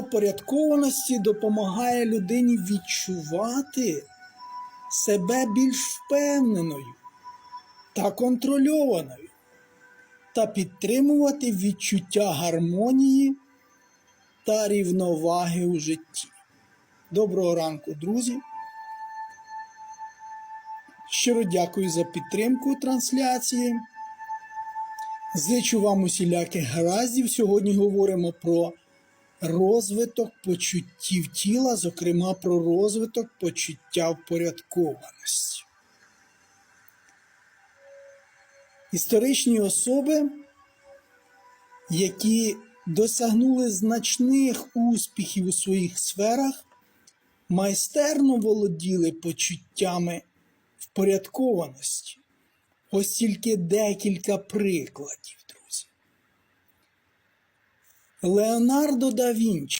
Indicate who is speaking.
Speaker 1: Впорядкованості допомагає людині відчувати себе більш впевненою та контрольованою та підтримувати відчуття гармонії та рівноваги у житті. Доброго ранку, друзі! Щиро дякую за підтримку трансляції. Зичу вам усіляких гараздів. Сьогодні говоримо про розвиток почуттів тіла, зокрема про розвиток почуття впорядкованості. Історичні особи, які досягнули значних успіхів у своїх сферах, майстерно володіли почуттями впорядкованості. Ось тільки декілька прикладів, Leonardo da Vinci.